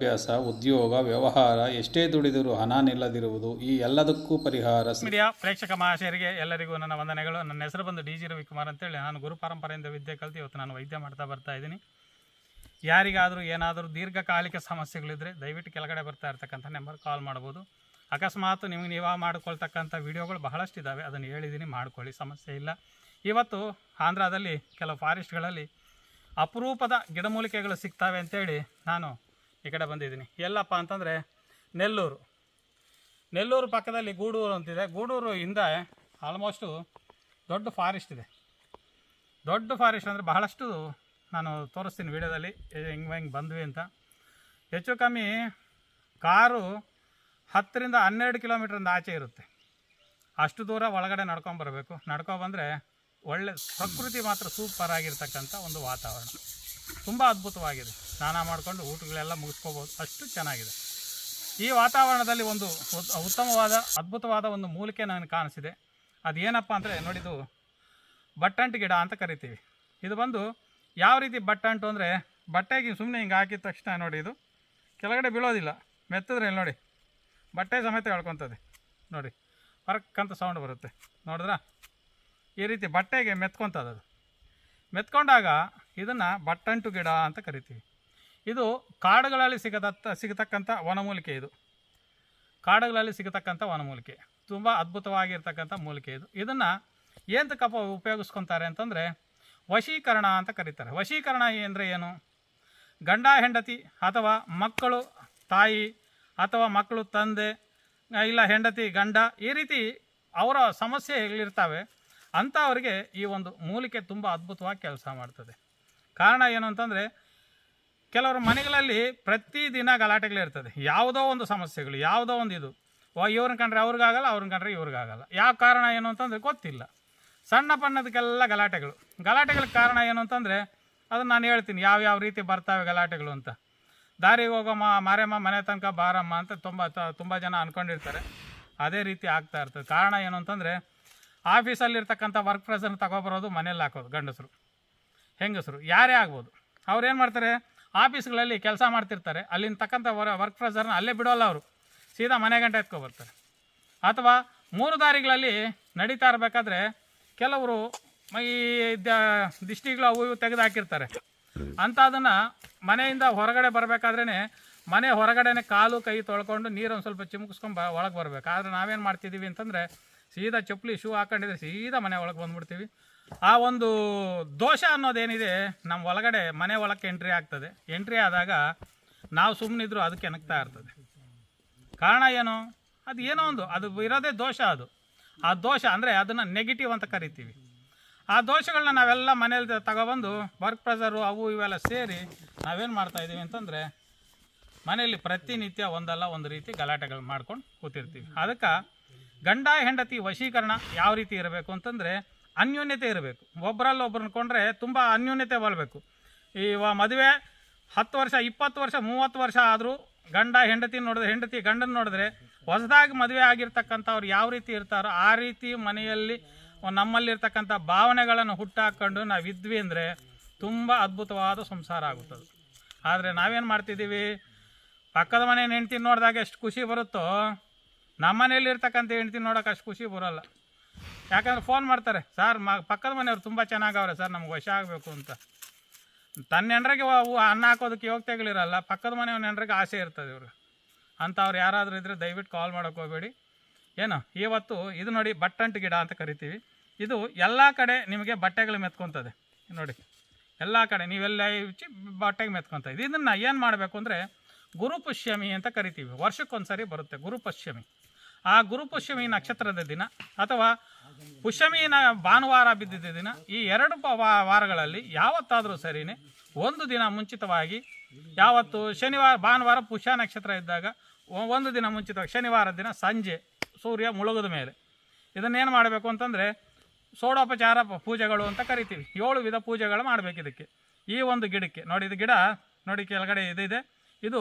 ಅಭ್ಯಾಸ ಉದ್ಯೋಗ, ವ್ಯವಹಾರ ಎಷ್ಟೇ ದುಡಿದರೂ ಹಣ ನಿಲ್ಲದಿರುವುದು ಈ ಎಲ್ಲದಕ್ಕೂ ಪರಿಹಾರ ಮೀಡಿಯಾ ಪ್ರೇಕ್ಷಕ ಮಹಾಶಯರಿಗೆ ಎಲ್ಲರಿಗೂ ನನ್ನ ವಂದನೆಗಳು. ನನ್ನ ಹೆಸರು ಬಂದು ಡಿ ಜಿ ರವಿಕುಮಾರ್ ಅಂತೇಳಿ. ನಾನು ಗುರು ಪರಂಪರೆಯಿಂದ ವಿದ್ಯೆ ಕಲಿತು ಇವತ್ತು ನಾನು ವೈದ್ಯ ಮಾಡ್ತಾ ಬರ್ತಾ ಇದ್ದೀನಿ. ಯಾರಿಗಾದರೂ ಏನಾದರೂ ದೀರ್ಘಕಾಲಿಕ ಸಮಸ್ಯೆಗಳಿದ್ದರೆ ದಯವಿಟ್ಟು ಕೆಳಗಡೆ ಬರ್ತಾ ಇರ್ತಕ್ಕಂಥ ನಂಬರ್ ಕಾಲ್ ಮಾಡ್ಬೋದು. ಅಕಸ್ಮಾತ್ ನಿಮಗೆ ನೀವು ಮಾಡ್ಕೊಳ್ತಕ್ಕಂಥ ವಿಡಿಯೋಗಳು ಬಹಳಷ್ಟು ಇದ್ದಾವೆ ಅದನ್ನು ಹೇಳಿದ್ದೀನಿ, ಮಾಡ್ಕೊಳ್ಳಿ, ಸಮಸ್ಯೆ ಇಲ್ಲ. ಇವತ್ತು ಆಂಧ್ರದಲ್ಲಿ ಕೆಲವು ಫಾರೆಸ್ಟ್ಗಳಲ್ಲಿ ಅಪರೂಪದ ಗಿಡಮೂಲಿಕೆಗಳು ಸಿಗ್ತವೆ ಅಂತೇಳಿ ನಾನು ಈ ಕಡೆ ಬಂದಿದ್ದೀನಿ. ಎಲ್ಲಪ್ಪ ಅಂತಂದರೆ ನೆಲ್ಲೂರು. ನೆಲ್ಲೂರು ಪಕ್ಕದಲ್ಲಿ ಗೂಡೂರು ಅಂತಿದೆ. ಗೂಡೂರು ಹಿಂದೆ ಆಲ್ಮೋಸ್ಟು ದೊಡ್ಡ ಫಾರೆಸ್ಟ್ ಇದೆ. ದೊಡ್ಡ ಫಾರೆಸ್ಟ್ ಅಂದರೆ ಬಹಳಷ್ಟು ನಾನು ತೋರಿಸ್ತೀನಿ ವೀಡಿಯೋದಲ್ಲಿ. ಹೆಂಗೆ ಹೆಂಗೆ ಬಂದ್ವಿ ಅಂತ. ಹೆಚ್ಚು ಕಮ್ಮಿ ಕಾರು ಹತ್ತರಿಂದ ಹನ್ನೆರಡು ಕಿಲೋಮೀಟ್ರಿಂದ ಆಚೆ ಇರುತ್ತೆ. ಅಷ್ಟು ದೂರ ಒಳಗಡೆ ನಡ್ಕೊಂಬರಬೇಕು ನಡ್ಕೊಬಂದರೆ ಒಳ್ಳೆ ಪ್ರಕೃತಿ ಮಾತ್ರ ಸೂಪರ್ ಆಗಿರ್ತಕ್ಕಂಥ ಒಂದು ವಾತಾವರಣ. ತುಂಬ ಅದ್ಭುತವಾಗಿದೆ. ಸ್ನಾನ ಮಾಡಿಕೊಂಡು ಊಟಗಳೆಲ್ಲ ಮುಗಿಸ್ಕೋಬೋದು. ಅಷ್ಟು ಚೆನ್ನಾಗಿದೆ. ಈ ವಾತಾವರಣದಲ್ಲಿ ಒಂದು ಉತ್- ಉತ್ತಮವಾದ, ಅದ್ಭುತವಾದ ಒಂದು ಮೂಲಿಕೆ ನನಗೆ ಕಾಣಿಸಿದೆ. ಅದೇನಪ್ಪ ಅಂದರೆ ನೋಡಿದು ಬಟ್ಟಂಟು ಗಿಡ ಅಂತ ಕರಿತೀವಿ. ಇದು ಬಂದು ಯಾವ ರೀತಿ ಬಟ್ಟಂಟು ಅಂದರೆ ಬಟ್ಟೆಗೆ ಸುಮ್ಮನೆ ಹಿಂಗೆ ಹಾಕಿದ ತಕ್ಷಣ ನೋಡಿ ಇದು. ಕೆಳಗಡೆ ಬೀಳೋದಿಲ್ಲ. ಮೆತ್ತಿದ್ರೆ ಇಲ್ಲಿ ನೋಡಿ? ಬಟ್ಟೆ ಸಮೇತ ಹೇಳ್ಕೊತದೆ ನೋಡಿ ಹೊರಕ್ಕಂತ ಸೌಂಡ್ ಬರುತ್ತೆ. ನೋಡಿದ್ರಾ? ಈ ರೀತಿ ಬಟ್ಟೆಗೆ ಮೆತ್ಕೊತದದು. ಮೆತ್ಕೊಂಡಾಗ ಇದನ್ನು ಬಟ್ಟಂಟು ಗಿಡ ಅಂತ ಕರಿತೀವಿ. ಇದು ಕಾಡುಗಳಲ್ಲಿ ಸಿಗದತ್ತ, ಸಿಗತಕ್ಕಂಥ ವನಮೂಲಿಕೆ ಇದು. ಕಾಡುಗಳಲ್ಲಿ ಸಿಗತಕ್ಕಂಥ ವನಮೂಲಿಕೆ. ತುಂಬ ಅದ್ಭುತವಾಗಿರ್ತಕ್ಕಂಥ ಮೂಲಿಕೆ ಇದು. ಇದನ್ನು ಏನಕ್ಕಪ್ಪ ಉಪಯೋಗಿಸ್ಕೊತಾರೆ ಅಂತಂದರೆ ವಶೀಕರಣ ಅಂತ ಕರೀತಾರೆ. ವಶೀಕರಣ ಅಂದರೆ ಏನು? ಗಂಡ, ಹೆಂಡತಿ ಅಥವಾ ಮಕ್ಕಳು, ತಾಯಿ ಅಥವಾ ಮಕ್ಕಳು, ತಂದೆ, ಇಲ್ಲ ಹೆಂಡತಿ, ಗಂಡ ಈ ರೀತಿ ಅವರ ಸಮಸ್ಯೆಗಳಿರ್ತವೆ. ಅಂಥವರಿಗೆ ಈ ಒಂದು ಮೂಲಿಕೆ ತುಂಬ ಅದ್ಭುತವಾಗಿ ಕೆಲಸ ಮಾಡ್ತದೆ. ಕಾರಣ ಏನು ಅಂತಂದರೆ ಕೆಲವರು ಮನೆಗಳಲ್ಲಿ ಪ್ರತಿದಿನ ಗಲಾಟೆಗಳಿರ್ತದೆ ಯಾವುದೋ ಒಂದು ಸಮಸ್ಯೆಗಳು, ಯಾವುದೋ ಒಂದು ಇದು. ಇವ್ರನ್ನ ಕಂಡ್ರೆ ಅವ್ರಿಗಾಗಲ್ಲ ಅವ್ರನ್ನ ಕಂಡ್ರೆ ಇವ್ರಿಗಾಗಲ್ಲ ಯಾವ ಕಾರಣ ಏನು ಅಂತಂದರೆ ಗೊತ್ತಿಲ್ಲ. ಸಣ್ಣ ಪಣ್ಣದಕ್ಕೆಲ್ಲ ಗಲಾಟೆಗಳು. ಗಲಾಟೆಗಳ ಕಾರಣ ಏನು ಅಂತಂದರೆ, ಅದನ್ನು ನಾನು ಹೇಳ್ತೀನಿ, ಯಾವ ಯಾವ ರೀತಿ ಬರ್ತಾವೆ ಗಲಾಟೆಗಳು ಅಂತ. ದಾರಿಗೆ ಹೋಗೋ ಮಾರೆಮ್ಮ, ಮನೆ ತನಕ ಬಾರಮ್ಮ ಅಂತ ತುಂಬ ತುಂಬ ಜನ ಅಂದ್ಕೊಂಡಿರ್ತಾರೆ ಅದೇ ರೀತಿ ಆಗ್ತಾ ಇರ್ತದೆ. ಕಾರಣ ಏನು ಅಂತಂದರೆ, ಆಫೀಸಲ್ಲಿರ್ತಕ್ಕಂಥ ವರ್ಕ್ ಪ್ರೆಸರ್ನ ತಗೊಬರೋದು ಮನೇಲಿ ಹಾಕೋದು ಗಂಡಸರು, ಹೆಂಗಸರು, ಯಾರೇ ಆಗ್ಬೋದು. ಅವ್ರು ಏನು ಮಾಡ್ತಾರೆ ಆಫೀಸ್ಗಳಲ್ಲಿ ಕೆಲಸ ಮಾಡ್ತಿರ್ತಾರೆ. ಅಲ್ಲಿನ ತಕ್ಕಂಥ ವರ್ ವರ್ಕ್ ಪ್ರೆಸರ್ನ ಅಲ್ಲೇ ಬಿಡೋಲ್ಲ ಅವರು. ಸೀದಾ ಮನೆ ಗಂಟೆ ಎತ್ಕೊಬರ್ತಾರೆ ಅಥವಾ ಮೂರು ದಾರಿಗಳಲ್ಲಿ ನಡೀತಾ ಇರಬೇಕಾದ್ರೆ ಕೆಲವರು ಈ ದಿಷ್ಟಿಗಳು ಅವು ಇವು ತೆಗೆದು ಹಾಕಿರ್ತಾರೆ. ಅಂಥದನ್ನು ಮನೆಯಿಂದ ಹೊರಗಡೆ ಬರಬೇಕಾದ್ರೇ ಮನೆ ಹೊರಗಡೆನೆ ಕಾಲು ಕೈ ತೊಳ್ಕೊಂಡು ನೀರು ಒಂದು ಸ್ವಲ್ಪ ಚಿಮುಕಿಸ್ಕೊಂಡು ಬ, ಒಳಗೆ ಬರಬೇಕು. ಆದರೆ ನಾವೇನು ಮಾಡ್ತಿದ್ದೀವಿ ಅಂತಂದರೆ ಸೀದಾ ಚಪ್ಪಲಿ ಶೂ ಹಾಕೊಂಡಿದ್ರೆ ಸೀದಾ ಮನೆ ಒಳಗೆ ಬಂದ್ಬಿಡ್ತೀವಿ. ಆ ಒಂದು ದೋಷ ಅನ್ನೋದೇನಿದೆ ನಮ್ಮ ಒಳಗಡೆ ಮನೆ ಒಳಕ್ಕೆ ಎಂಟ್ರಿ ಆಗ್ತದೆ. ಎಂಟ್ರಿ ಆದಾಗ ನಾವು ಸುಮ್ಮನಿದ್ರು ಅದಕ್ಕೆ ಎಣಗ್ತಾ ಇರ್ತದೆ. ಕಾರಣ ಏನು? ಅದು ಏನೋ ಒಂದು, ಅದು ಇರೋದೇ ದೋಷ ಅದು. ಆ ದೋಷ ಅಂದರೆ ಅದನ್ನು ನೆಗೆಟಿವ್ ಅಂತ ಕರಿತೀವಿ. ಆ ದೋಷಗಳನ್ನ ನಾವೆಲ್ಲ ಮನೇಲಿ ತಗೊಬಂದು ವರ್ಕ್ ಪ್ರೆಸರು ಅವು ಇವೆಲ್ಲ ಸೇರಿ ನಾವೇನು ಮಾಡ್ತಾ ಇದ್ದೀವಿ ಅಂತಂದರೆ ಮನೆಯಲ್ಲಿ ಪ್ರತಿನಿತ್ಯ ಒಂದಲ್ಲ ಒಂದು ರೀತಿ ಗಲಾಟೆಗಳು ಮಾಡ್ಕೊಂಡು ಕೂತಿರ್ತೀವಿ. ಅದಕ್ಕೆ ಗಂಡ ಹೆಂಡತಿ ವಶೀಕರಣ ಯಾವ ರೀತಿ ಇರಬೇಕು ಅಂತಂದರೆ ಅನ್ಯೋನ್ಯತೆ ಇರಬೇಕು. ಒಬ್ಬರಲ್ಲಿ ಒಬ್ಬರನ್ನ ಕೊಂಡ್ರೆ ತುಂಬ ಅನ್ಯೋನ್ಯತೆ ಬರಬೇಕು ಈ ಮದುವೆ ಹತ್ತು ವರ್ಷ, ಇಪ್ಪತ್ತು ವರ್ಷ, ಮೂವತ್ತು ವರ್ಷ ಆದರೂ ಗಂಡ, ಹೆಂಡತಿ ನೋಡಿದ್ರೆ, ಹೆಂಡತಿ ಗಂಡನ ನೋಡಿದ್ರೆ ಹೊಸದಾಗಿ ಮದುವೆ ಆಗಿರ್ತಕ್ಕಂಥವ್ರು ಯಾವ ರೀತಿ ಇರ್ತಾರೋ ಆ ರೀತಿ ಮನೆಯಲ್ಲಿ ನಮ್ಮಲ್ಲಿರ್ತಕ್ಕಂಥ ಭಾವನೆಗಳನ್ನು ಹುಟ್ಟಾಕೊಂಡು ನಾವು ಇದ್ವಿ ಅಂದರೆ ತುಂಬ ಅದ್ಭುತವಾದ ಸಂಸಾರ ಆಗುತ್ತದೆ. ಆದರೆ ನಾವೇನು ಮಾಡ್ತಿದ್ದೀವಿ? ಪಕ್ಕದ ಮನೆ ಹೆಂಡ್ತಿ ನೋಡಿದಾಗ ಎಷ್ಟು ಖುಷಿ ಬರುತ್ತೋ ನಮ್ಮ ಮನೇಲಿ ಇರ್ತಕ್ಕಂಥ ಹೆಂಡ್ತಿ ನೋಡೋಕೆ ಅಷ್ಟು ಖುಷಿ ಬರೋಲ್ಲ. ಯಾಕಂದ್ರೆ ಫೋನ್ ಮಾಡ್ತಾರೆ, ಸರ್, ಮ, ಪಕ್ಕದ ಮನೆಯವ್ರು ತುಂಬ ಚೆನ್ನಾಗವ್ರೆ ಸರ್, ನಮ್ಗೆ ವಶ ಆಗಬೇಕು ಅಂತ. ತನ್ನ ಹೆಂಡ್ರಿಗೆ ಅನ್ನ ಹಾಕೋದಕ್ಕೆ ಯೋಗ್ಯತೆಗಳಿರಲ್ಲ ಪಕ್ಕದ ಮನೆಯವ್ನ ಹೆಂಡ್ರಿಗೆ ಆಸೆ ಇರ್ತದೆ ಇವರು ಅಂಥವ್ರು ಯಾರಾದರೂ ಇದ್ದರೆ ದಯವಿಟ್ಟು ಕಾಲ್ ಮಾಡೋಕೆ ಹೋಗಬೇಡಿ. ಏನು, ಇವತ್ತು ಇದು ನೋಡಿ ಬಟ್ಟಂಟು ಗಿಡ ಅಂತ ಕರಿತೀವಿ. ಇದು ಎಲ್ಲ ಕಡೆ ನಿಮಗೆ ಬಟ್ಟೆಗಳು ಮೆತ್ಕೊತದೆ. ನೋಡಿ, ಎಲ್ಲ ಕಡೆ ನೀವೆಲ್ಲ ಇಚ್ಚಿ ಬಟ್ಟೆಗೆ ಮೆತ್ಕೊತ ಇದೆ ಇದನ್ನು ಏನು ಮಾಡಬೇಕು ಅಂದರೆ ಗುರುಪಶ್ಯಮಿ ಅಂತ ಕರಿತೀವಿ. ವರ್ಷಕ್ಕೊಂದ್ಸರಿ ಬರುತ್ತೆ ಗುರುಪುಷ್ಯಮಿ. ಆ ಗುರುಪುಷ್ಯಮಿ ನಕ್ಷತ್ರದ ದಿನ ಅಥವಾ ಪುಷ್ಯಮಿನ ಭಾನುವಾರ ಬಿದ್ದಿದ್ದ ದಿನ, ಈ ಎರಡು ವಾರಗಳಲ್ಲಿ ಯಾವತ್ತಾದರೂ ಸರಿನೇ ಒಂದು ದಿನ ಮುಂಚಿತವಾಗಿ, ಯಾವತ್ತು ಶನಿವಾರ, ಭಾನುವಾರ ಪುಷ್ಯ ನಕ್ಷತ್ರ ಇದ್ದಾಗ ಒಂದು ದಿನ ಮುಂಚಿತವಾಗಿ, ಶನಿವಾರ ದಿನ ಸಂಜೆ ಸೂರ್ಯ ಮುಳುಗಿದ ಮೇಲೆ. ಇದನ್ನೇನು ಮಾಡಬೇಕು ಅಂತಂದರೆ ಸೋಡೋಪಚಾರ ಪೂಜೆಗಳು ಅಂತ ಕರಿತೀವಿ. ಏಳು ವಿಧ ಪೂಜೆಗಳು ಮಾಡಬೇಕು ಇದಕ್ಕೆ. ಈ ಒಂದು ಗಿಡಕ್ಕೆ, ನೋಡಿ ಇದು ಗಿಡ, ನೋಡಿ ಕೆಳಗಡೆ ಇದಿದೆ ಇದು.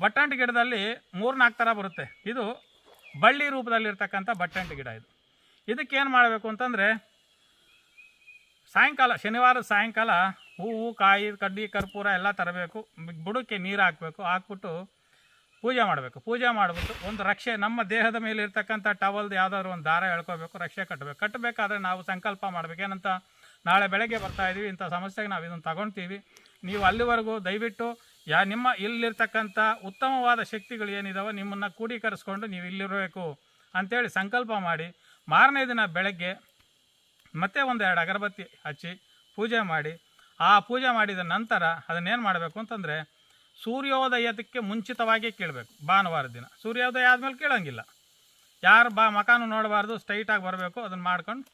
ಬಟ್ಟಂಟಿ ಗಿಡದಲ್ಲಿ ಮೂರು ನಾಲ್ಕು ಥರ ಬರುತ್ತೆ. ಇದು ಬಳ್ಳಿ ರೂಪದಲ್ಲಿರ್ತಕ್ಕಂಥ ಬಟ್ಟಂಟಿ ಗಿಡ ಇದು. ಇದಕ್ಕೇನು ಮಾಡಬೇಕು ಅಂತಂದರೆ ಸಾಯಂಕಾಲ ಶನಿವಾರ ಸಾಯಂಕಾಲ ಹೂವು, ಕಾಯಿ, ಕಡ್ಡಿ, ಕರ್ಪೂರ ಎಲ್ಲ ತರಬೇಕು. ಬುಡಕ್ಕೆ ನೀರು ಹಾಕಬೇಕು, ಹಾಕ್ಬಿಟ್ಟು ಪೂಜೆ ಮಾಡಬೇಕು. ಪೂಜೆ ಮಾಡಿಬಿಟ್ಟು ಒಂದು ರಕ್ಷೆ, ನಮ್ಮ ದೇಹದ ಮೇಲೆ ಇರ್ತಕ್ಕಂಥ ಟವಲ್ದು ಯಾವುದಾದ್ರು ಒಂದು ದಾರ ಎಳ್ಕೋಬೇಕು, ರಕ್ಷೆ ಕಟ್ಟಬೇಕು. ಕಟ್ಟಬೇಕಾದ್ರೆ ನಾವು ಸಂಕಲ್ಪ ಮಾಡಬೇಕು. ಏನಂತ ನಾಳೆ ಬೆಳಗ್ಗೆ ಬರ್ತಾ ಇದೀವಿ, ಇಂಥ ಸಮಸ್ಯೆಗೆ ನಾವು ಇದನ್ನು ತಗೊಳ್ತೀವಿ ನೀವು ಅಲ್ಲಿವರೆಗೂ ದಯವಿಟ್ಟು ಯಾ ನಿಮ್ಮ ಇಲ್ಲಿರ್ತಕ್ಕಂಥ ಉತ್ತಮವಾದ ಶಕ್ತಿಗಳು ಏನಿದಾವೋ ನಿಮ್ಮನ್ನು ಕೂಡೀಕರಿಸ್ಕೊಂಡು ನೀವು ಇಲ್ಲಿರಬೇಕು ಅಂತೇಳಿ ಸಂಕಲ್ಪ ಮಾಡಿ ಮಾರನೇ ದಿನ ಬೆಳಗ್ಗೆ ಮತ್ತೆ ಒಂದು ಎರಡು ಅಗರಬತ್ತಿ ಹಚ್ಚಿ ಪೂಜೆ ಮಾಡಿ. ಆ ಪೂಜೆ ಮಾಡಿದ ನಂತರ ಅದನ್ನೇನು ಮಾಡಬೇಕು ಅಂತಂದರೆ ಸೂರ್ಯೋದಯದಕ್ಕೆ ಮುಂಚಿತವಾಗಿ ಕೇಳಬೇಕು. ಭಾನುವಾರ ದಿನ. ಸೂರ್ಯೋದಯ ಆದಮೇಲೆ ಕೇಳೋಂಗಿಲ್ಲ. ಯಾರು ಬಾ ಮಕಾನು ನೋಡಬಾರ್ದು ಸ್ಟ್ರೈಟಾಗಿ ಬರಬೇಕು, ಅದನ್ನು ಮಾಡ್ಕೊಂಡು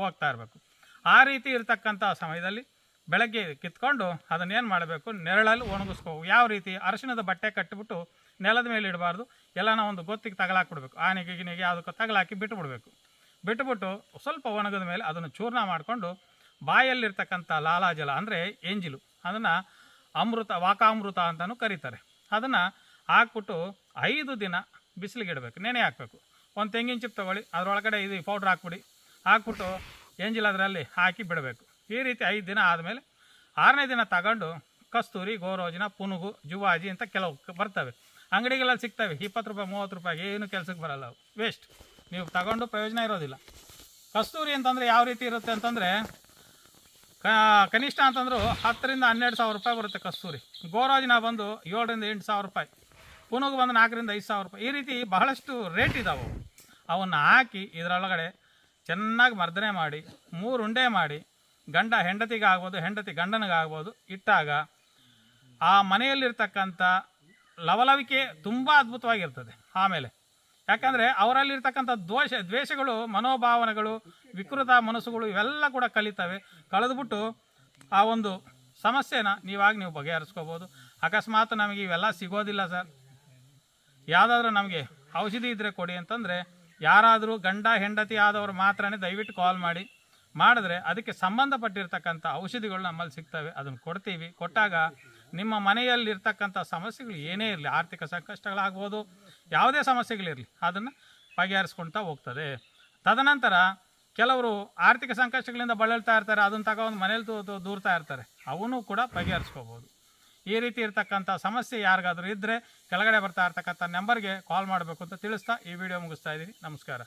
ಹೋಗ್ತಾ ಇರಬೇಕು. ಆ ರೀತಿ ಇರತಕ್ಕಂಥ ಸಮಯದಲ್ಲಿ ಬೆಳಗ್ಗೆ ಕಿತ್ಕೊಂಡು ಅದನ್ನೇನು ಮಾಡಬೇಕು? ನೆರಳಲ್ಲಿ ಒಣಗಿಸ್ಕೋ ಯಾವ ರೀತಿ? ಅರಿಶಿಣದ ಬಟ್ಟೆ ಕಟ್ಟಿಬಿಟ್ಟು ನೆಲದ ಮೇಲೆ ಇಡಬಾರ್ದು. ಎಲ್ಲನ ಒಂದು ಗೊತ್ತಿಗೆ ತಗಲಾಕ್ಬಿಡ್ಬೇಕು. ಆನೆಗೆ ಗಿನಿಗೆ ಅದಕ್ಕೆ ತಗಲಾಕಿ ಬಿಟ್ಟುಬಿಡ್ಬೇಕು ಬಿಟ್ಟುಬಿಟ್ಟು ಸ್ವಲ್ಪ ಒಣಗಿದ ಮೇಲೆ ಅದನ್ನು ಚೂರ್ಣ ಮಾಡಿಕೊಂಡು ಬಾಯಲ್ಲಿರ್ತಕ್ಕಂಥ ಲಾಲಾಜಲ ಅಂದರೆ ಎಂಜಿಲು ಅದನ್ನು ಅಮೃತ, ವಾಕಾಮೃತ ಅಂತಲೂ ಕರೀತಾರೆ. ಅದನ್ನು ಹಾಕ್ಬಿಟ್ಟು ಐದು ದಿನ ಬಿಸಿಲಿಗೆ ಇಡಬೇಕು. ನೆನೆ ಹಾಕಬೇಕು. ಒಂದು ತೆಂಗಿನ ಚಿಪ್ ತೊಗೊಳ್ಳಿ. ಅದರೊಳಗಡೆ ಇದು ಪೌಡ್ರ್ ಹಾಕ್ಬಿಡಿ. ಹಾಕ್ಬಿಟ್ಟು ಎಂಜಿಲ್ ಅದರಲ್ಲಿ ಹಾಕಿ ಬಿಡಬೇಕು. ಈ ರೀತಿ ಐದು ದಿನ ಆದಮೇಲೆ ಆರನೇ ದಿನ ತಗೊಂಡು ಕಸ್ತೂರಿ, ಗೋರೋಜಿನ, ಪುನುಗು, ಜುವಾಜಿ ಅಂತ ಕೆಲವು ಬರ್ತವೆ. ಅಂಗಡಿಗಳಲ್ಲಿ ಸಿಗ್ತವೆ. ಇಪ್ಪತ್ತು ರೂಪಾಯಿ, ಮೂವತ್ತು ರೂಪಾಯಿಗೆ ಏನು ಕೆಲಸಕ್ಕೆ ಬರಲ್ಲ ಅವು. ವೇಸ್ಟ್ ನೀವು ತಗೊಂಡು ಪ್ರಯೋಜನ ಇರೋದಿಲ್ಲ. ಕಸ್ತೂರಿ ಅಂತಂದರೆ ಯಾವ ರೀತಿ ಇರುತ್ತೆ ಅಂತಂದರೆ ಕನಿಷ್ಠ ಅಂತಂದ್ರು ಹತ್ತರಿಂದ ಹನ್ನೆರಡು ಸಾವಿರ ರೂಪಾಯಿ ಬರುತ್ತೆ ಕಸ್ತೂರಿ. ಗೋರೋಜಿನ ಬಂದು ಏಳರಿಂದ ಎಂಟು ಸಾವಿರ ರೂಪಾಯಿ. ಪುನಗು ಬಂದು ನಾಲ್ಕರಿಂದ ಐದು ಸಾವಿರ ರೂಪಾಯಿ. ಈ ರೀತಿ ಬಹಳಷ್ಟು ರೇಟ್ ಇದಾವೆ ಅವು. ಅವನ್ನು ಹಾಕಿ ಇದರೊಳಗಡೆ ಚೆನ್ನಾಗಿ ಮರ್ದನೆ ಮಾಡಿ, ಮೂರು ಉಂಡೆ ಮಾಡಿ ಗಂಡ ಹೆಂಡತಿಗಾಗ್ಬೋದು, ಹೆಂಡತಿ ಗಂಡನಿಗಾಗ್ಬೋದು ಇಟ್ಟಾಗ ಆ ಮನೆಯಲ್ಲಿರ್ತಕ್ಕಂಥ ಲವಲವಿಕೆ ತುಂಬ ಅದ್ಭುತವಾಗಿರ್ತದೆ ಆಮೇಲೆ. ಯಾಕಂದರೆ ಅವರಲ್ಲಿರ್ತಕ್ಕಂಥ ದೋಷ ದ್ವೇಷಗಳು, ಮನೋಭಾವನೆಗಳು, ವಿಕೃತ ಮನಸ್ಸುಗಳು ಇವೆಲ್ಲ ಕೂಡ ಕಲಿತವೆ. ಕಳೆದುಬಿಟ್ಟು ಆ ಒಂದು ಸಮಸ್ಯೆನ ನೀವಾಗಿ ನೀವು ಬಗೆಹರಿಸ್ಕೋಬೋದು. ಅಕಸ್ಮಾತ್ ನಮಗೆ ಇವೆಲ್ಲ ಸಿಗೋದಿಲ್ಲ ಸರ್. ಯಾವುದಾದ್ರೂ ನಮಗೆ ಔಷಧಿ ಇದ್ದರೆ ಕೊಡಿ ಅಂತಂದರೆ ಯಾರಾದರೂ ಗಂಡ, ಹೆಂಡತಿ ಆದವರು ಮಾತ್ರನೇ ದಯವಿಟ್ಟು ಕಾಲ್ ಮಾಡಿ. ಮಾಡಿದ್ರೆ ಅದಕ್ಕೆ ಸಂಬಂಧಪಟ್ಟಿರ್ತಕ್ಕಂಥ ಔಷಧಿಗಳು ನಮ್ಮಲ್ಲಿ ಸಿಗ್ತವೆ. ಅದನ್ನು ಕೊಡ್ತೀವಿ. ಕೊಟ್ಟಾಗ ನಿಮ್ಮ ಮನೆಯಲ್ಲಿರ್ತಕ್ಕಂಥ ಸಮಸ್ಯೆಗಳು ಏನೇ ಇರಲಿ, ಆರ್ಥಿಕ ಸಂಕಷ್ಟಗಳಾಗ್ಬೋದು, ಯಾವುದೇ ಸಮಸ್ಯೆಗಳಿರಲಿ, ಅದನ್ನು ಬಗೆಹರಿಸ್ಕೊಳ್ತಾ ಹೋಗ್ತದೆ. ತದನಂತರ ಕೆಲವರು ಆರ್ಥಿಕ ಸಂಕಷ್ಟಗಳಿಂದ ಬಳಲ್ತಾ ಇರ್ತಾರೆ, ಅದನ್ನು ತಗೊಂಡು ಮನೇಲಿ ತೂ ದೂರ್ತಾ ಇರ್ತಾರೆ. ಅವನು ಕೂಡ ಬಗೆಹರಿಸ್ಕೋಬೋದು. ಈ ರೀತಿ ಇರ್ತಕ್ಕಂಥ ಸಮಸ್ಯೆ ಯಾರಿಗಾದರೂ ಇದ್ದರೆ ಕೆಳಗಡೆ ಬರ್ತಾ ಇರ್ತಕ್ಕಂಥ ನಂಬರ್ಗೆ ಕಾಲ್ ಮಾಡಬೇಕು ಅಂತ ತಿಳಿಸ್ತಾ ಈ ವಿಡಿಯೋ ಮುಗಿಸ್ತಾ ಇದ್ದೀನಿ. ನಮಸ್ಕಾರ.